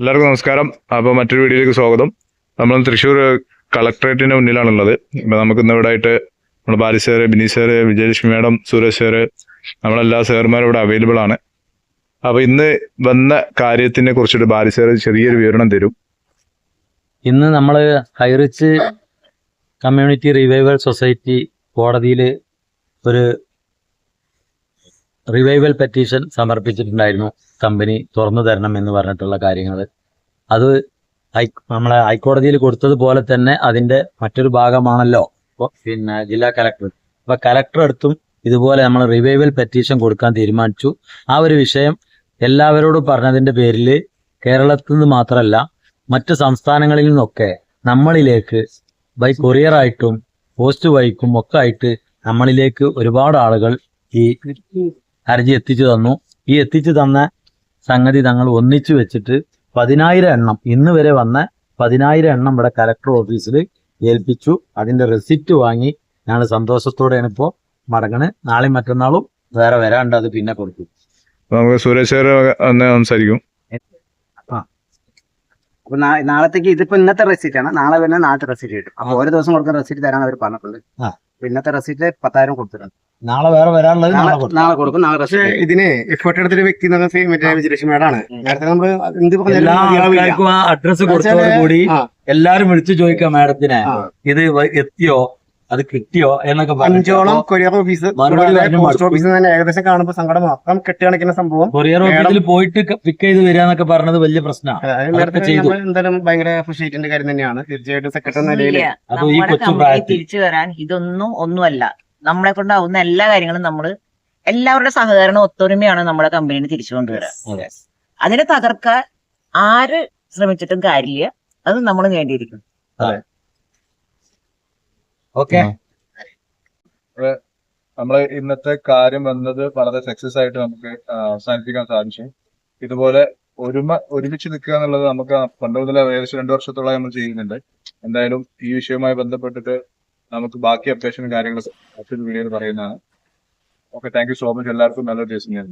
എല്ലാവർക്കും നമസ്കാരം. അപ്പോൾ മറ്റൊരു വീഡിയോയിലേക്ക് സ്വാഗതം. നമ്മൾ തൃശ്ശൂർ കളക്ടറേറ്റിന്റെ മുന്നിലാണുള്ളത്. അപ്പോൾ നമുക്ക് ഇന്ന് ഇവിടെ ആയിട്ട് നമ്മൾ Bali sir Bini sir Vijayalakshmi madam Suresh sir നമ്മളെല്ലാ സാറുമാരും ഇവിടെ അവൈലബിൾ ആണ്. അപ്പോൾ ഇന്ന് വന്ന കാര്യത്തിനെ കുറിച്ചിട്ട് ബാലി സാറ് ചെറിയൊരു വിവരണം തരും. ഇന്ന് നമ്മൾ ഹൈറിച്ച് കമ്മ്യൂണിറ്റി റിവൈവൽ സൊസൈറ്റി കോടതിയിൽ ഒരു റിവൈവൽ പെറ്റീഷൻ സമർപ്പിച്ചിട്ടുണ്ടായിരുന്നു. കമ്പനി തുറന്നു തരണം എന്ന് പറഞ്ഞിട്ടുള്ള കാര്യങ്ങൾ അത് ഹൈ നമ്മളെ ഹൈക്കോടതിയിൽ കൊടുത്തതുപോലെ തന്നെ അതിന്റെ മറ്റൊരു ഭാഗമാണല്ലോ. പിന്നെ ജില്ലാ കലക്ടർ. അപ്പൊ കലക്ടർ അടുത്തും ഇതുപോലെ നമ്മൾ റിവൈവൽ പെറ്റീഷൻ കൊടുക്കാൻ തീരുമാനിച്ചു. ആ ഒരു വിഷയം എല്ലാവരോടും പറഞ്ഞതിന്റെ പേരിൽ കേരളത്തിൽ നിന്ന് മാത്രമല്ല മറ്റ് സംസ്ഥാനങ്ങളിൽ നിന്നൊക്കെ നമ്മളിലേക്ക് ബൈ കൊറിയർ ആയിട്ടും പോസ്റ്റ് വഴിക്കും ഒക്കെ ആയിട്ട് നമ്മളിലേക്ക് ഒരുപാട് ആളുകൾ ഈ ഹർജി എത്തിച്ചു തന്നു. ഈ എത്തിച്ചു തന്ന സംഗതി തങ്ങൾ ഒന്നിച്ചു വെച്ചിട്ട് പതിനായിരം എണ്ണം ഇന്ന് വരെ വന്ന പതിനായിരം എണ്ണം ഇവിടെ കലക്ടർ ഓഫീസിൽ ഏൽപ്പിച്ചു. അതിന്റെ റെസിപ്റ്റ് വാങ്ങി ഞാൻ സന്തോഷത്തോടെയാണ് ഇപ്പോൾ മടങ്ങണ്. നാളെയും മറ്റന്നാളും വേറെ വരാണ്ട് അത് പിന്നെ കൊടുക്കും. അപ്പോൾ നമുക്ക് സുരേഷ് സംസാരിക്കും. അപ്പൊ നാളത്തേക്ക് ഇതിപ്പോ ഇന്നത്തെ റെസിപ്റ്റ് ആണ്. നാളെ വരുന്ന നാളത്തെ റെസിപ്റ്റ് കിട്ടും. അപ്പൊ ഓരോ ദിവസം കൊടുക്കുന്ന റെസിപ്റ്റ് തരാൻ അവർ പറഞ്ഞിട്ടുണ്ട്. ആ. ഇന്നത്തെ റെസിപ്റ്റ് പത്തായിരം കൊടുത്തിട്ടുണ്ട്. നാളെ വേറെ വരാനുള്ളത് നാളെ കൊടുക്കും. നാളെ ഇതിന് എഫേർട്ട് എടുത്തൊരു വ്യക്തി എന്ന് പറഞ്ഞാൽ മറ്റേ വിജയലക്ഷ്മി മേഡാണ് നേരത്തെ നമ്മൾ എന്ത് പറഞ്ഞാലും. ആ അഡ്രസ് കൊടുത്തോടുകൂടി കൂടി എല്ലാരും വിളിച്ചു ചോദിക്കാം മാഡത്തിനെ. ഇത് എത്തിയോ? അത് കിട്ടിയോ? എന്നൊക്കെ അഞ്ചോളം കൊറിയർ ഓഫീസ് പോസ്റ്റ് ഓഫീസ് ഓഫീസിൽ തന്നെ ഏകദേശം കാണുമ്പോൾ സങ്കടം മാത്രം കെട്ടിയണക്കുന്ന സംഭവം. കൊറിയർ ഓഫീസിൽ പോയിട്ട് പിക്ക് ചെയ്ത് വരിക പറഞ്ഞത് വലിയ പ്രശ്നമാണ് ചെയ്തു. നമ്മൾ എന്തായാലും ഭയങ്കര അപ്രീഷിയേറ്റിന്റെ കാര്യം തന്നെയാണ്. തീർച്ചയായിട്ടും സെക്രട്ടറി നിലയിൽ അത് ഈ നമ്മുടെ കൊച്ചു പ്രായത്തിൽ. തിരിച്ചു വരാൻ ഇതൊന്നും ഒന്നുമല്ല. നമ്മളെ കൊണ്ടാവുന്ന എല്ലാ കാര്യങ്ങളും നമ്മൾ എല്ലാവരുടെ സഹകരണം ഒത്തൊരുമയാണ് നമ്മുടെ കമ്പനിനെ തിരിച്ചു കൊണ്ടുവരാൻ അതിനെ തകർക്കാൻ ആര് ശ്രമിച്ചിട്ടും കാര്യമില്ല. അത് നമ്മൾ വേണ്ടിയിരിക്കും ഓക്കെ നമ്മൾ ഇന്നത്തെ കാര്യം വന്നത് വളരെ സക്സസ് ആയിട്ട് നമുക്ക് അവസാനിപ്പിക്കാൻ സാധിച്ചു. ഇതുപോലെ ഒരുമ ഒരുമിച്ച് നിൽക്കുക എന്നുള്ളത് നമുക്ക് പണ്ട് മുതൽ ഏകദേശം രണ്ടു വർഷത്തോളം നമ്മൾ ചെയ്യുന്നുണ്ട്. എന്തായാലും ഈ വിഷയവുമായി ബന്ധപ്പെട്ടിട്ട് നമുക്ക് ബാക്കി അപ്ഡേഷൻ കാര്യങ്ങൾ മറ്റൊരു വീഡിയോയിൽ പറയുന്നതാണ്. Okay thank you so much എല്ലാവർക്കും നല്ലൊരു ദിവസം ഞാൻ